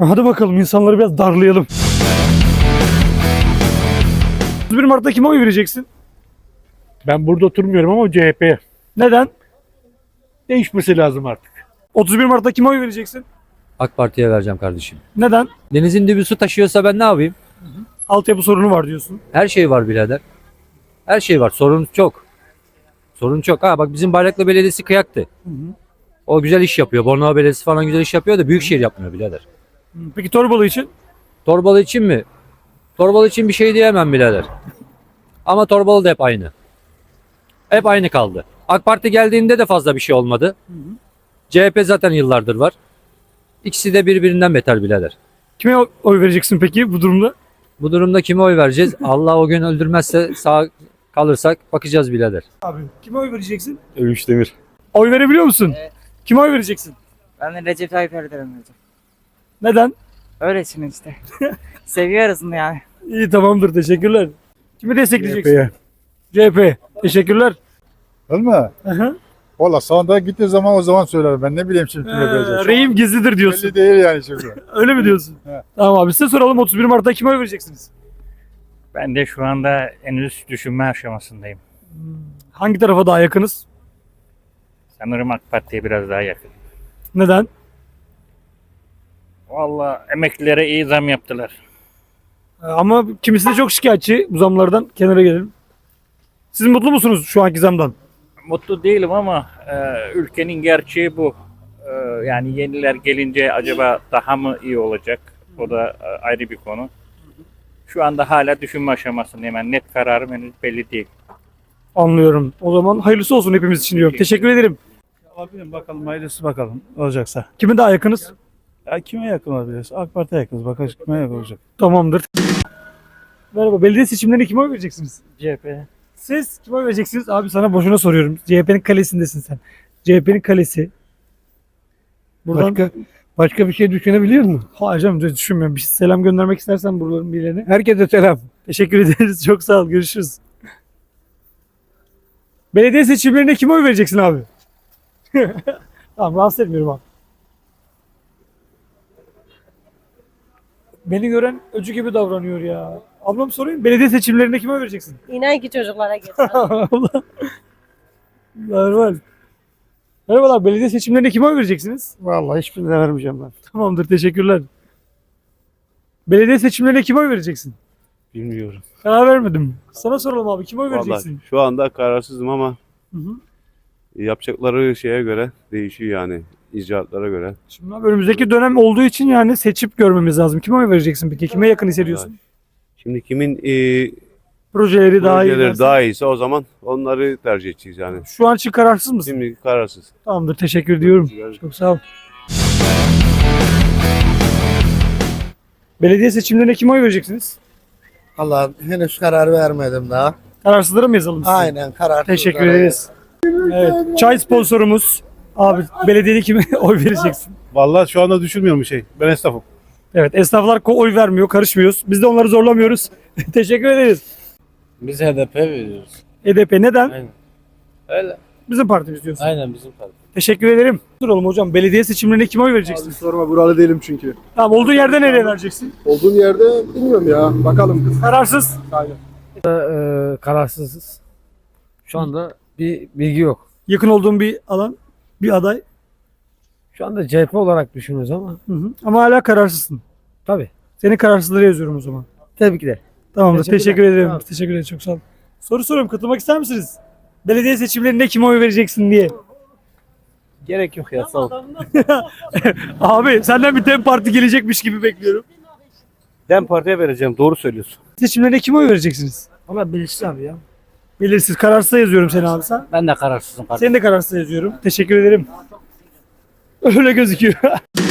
Hadi bakalım insanları biraz darlayalım. 31 Mart'ta kime oy vereceksin? Ben burada oturmuyorum ama CHP'ye. Neden? Değişmesi lazım artık. 31 Mart'ta kime oy vereceksin? AK Parti'ye vereceğim kardeşim. Neden? Denizin dibi su taşıyorsa ben ne yapayım? Altyapı sorunu var diyorsun. Her şey var birader. Her şey var. Sorun çok. Sorun çok. Ha bak bizim Bayraklı Belediyesi kıyaktı. O güzel iş yapıyor. Bornova Belediyesi falan güzel iş yapıyor da Büyükşehir yapmıyor birader. Peki Torbalı için? Torbalı için mi? Torbalı için bir şey diyemem birader. Ama Torbalı da hep aynı. Hep aynı kaldı. AK Parti geldiğinde de fazla bir şey olmadı. CHP zaten yıllardır var. İkisi de birbirinden beter birader. Kime oy- vereceksin peki bu durumda? Bu durumda kime oy vereceğiz? Allah o gün öldürmezse sağ kalırsak bakacağız birader. Abi kime oy vereceksin? Övünç Demir. Oy verebiliyor musun? Kime oy vereceksin? Ben de Recep Tayyip Erdoğan hocam. Neden? Öylesine işte. Seviyoruz onu yani. İyi tamamdır teşekkürler. Kimi destekleyeceksin? CHP'ye. CHP. Teşekkürler. Değil mi? Aha. Valla sandığa gittiği zaman o zaman söyler. Ben ne bileyim şimdi kime Ee, vereceğim. Şu reyim gizlidir diyorsun. Belli değil yani şimdi. Öyle mi diyorsun? He. Tamam abi size soralım 31 Mart'ta kime oy vereceksiniz? Ben de şu anda henüz düşünme aşamasındayım. Hangi tarafa daha yakınız? Sanırım AK Parti'ye biraz daha yakın. Neden? Valla emeklilere iyi zam yaptılar. Ee, Ama kimisi de çok şikayetçi bu zamlardan. Kenara gelelim. Siz mutlu musunuz şu anki zamdan? Mutlu değilim ama e, ülkenin gerçeği bu. E, yani yeniler gelince acaba daha mı iyi olacak? O da e, ayrı bir konu. Şu anda hala düşünme aşamasındayım. Yani net kararım henüz belli değil. Anlıyorum. O zaman hayırlısı olsun hepimiz için diyorum. Teşekkür ederim. Olabilir bakalım hayırlısı bakalım olacaksa. Kime daha yakınız? Ya kime yakın olabiliriz? AK Parti'ye yakınız. Bakalım kime yakın olacak? Tamamdır. Merhaba. Belediye seçimlerine kime oy vereceksiniz? CHP. Siz kime oy vereceksiniz? Abi sana boşuna soruyorum. CHP'nin kalesindesin sen. CHP'nin kalesi. Buradan... Başka başka bir şey düşünebiliyor musun? Hayır canım düşünmüyorum. Bir selam göndermek istersen buraların birilerine. Herkese selam. Teşekkür ederiz. Çok sağ ol. Görüşürüz. Belediye seçimlerine kime oy vereceksin abi? tamam rahatsız etmiyorum abi. Beni gören öcü gibi davranıyor ya. Ablam sorayım. Belediye seçimlerine kime vereceksin? İnan ki çocuklara. Allah. Normal. Merhabalar. Belediye seçimlerine kime oy vereceksiniz? Vallahi hiçbirine vermeyeceğim ben. Tamamdır. Teşekkürler. Belediye seçimlerine kime oy vereceksin? Bilmiyorum. Karar vermedim. Sana soralım abi. Kime oy Vallahi vereceksin? şu anda kararsızım ama Hı hı. yapacakları şeye göre değişiyor yani. İcraatlara göre. Şimdi abi önümüzdeki dönem olduğu için yani seçip görmemiz lazım. Kime oy vereceksin peki? Kime yakın hissediyorsun? Şimdi kimin e, Projeleri daha iyi. projeleri dersen. daha iyiyse o zaman onları tercih edeceğiz yani. Şu an için kararsız mısın? Şimdi kararsız. Tamamdır. Teşekkür ediyorum. Çok sağ ol. Belediye seçimlerine kime oy vereceksiniz? Allah henüz karar vermedim daha. Kararsızlara mı yazalım size? Aynen karar. Teşekkür ederiz. Evet. Çay sponsorumuz. Abi belediyede kime oy vereceksin? Valla şu anda düşünmüyorum bir şey. Ben esnafım. Evet esnaflar ko- oy vermiyor, karışmıyoruz. Biz de onları zorlamıyoruz. Teşekkür ederiz. Biz HDP veriyoruz. HDP neden? Aynen. Öyle. Bizim partimiz diyorsun. Aynen bizim parti. Teşekkür ederim. Duralım hocam. Belediye seçimlerine kime oy vereceksin? sorma buralı değilim çünkü. Tamam olduğun yerde nereye vereceksin? Olduğum yerde bilmiyorum ya. Bakalım. Kararsız. Ee, kararsızız. Şu anda bir bilgi yok. Yakın olduğun bir alan, bir aday. Şu anda CHP olarak düşünüyoruz ama Hı hı. Ama hala kararsızsın. tabii. Seni kararsızlara yazıyorum o zaman. Tabii ki de. Tamamdır. Teşekkürler. Teşekkür ederim. Ol. Teşekkür ederim. Çok sağ ol. Soru soruyorum. Katılmak ister misiniz? Belediye seçimlerinde kime oy vereceksin diye. Gerek yok ya sağ ol. Abi senden bir tem parti gelecekmiş gibi bekliyorum. Ben partiye vereceğim doğru söylüyorsun. Seçimlerinde kime oy vereceksiniz? Ama bilirsin abi ya. Belirsiz. Kararsız yazıyorum seni abi sen. Ben de kararsızım kardeşim. Seni de kararsız yazıyorum. Teşekkür ederim. Öyle gözüküyor.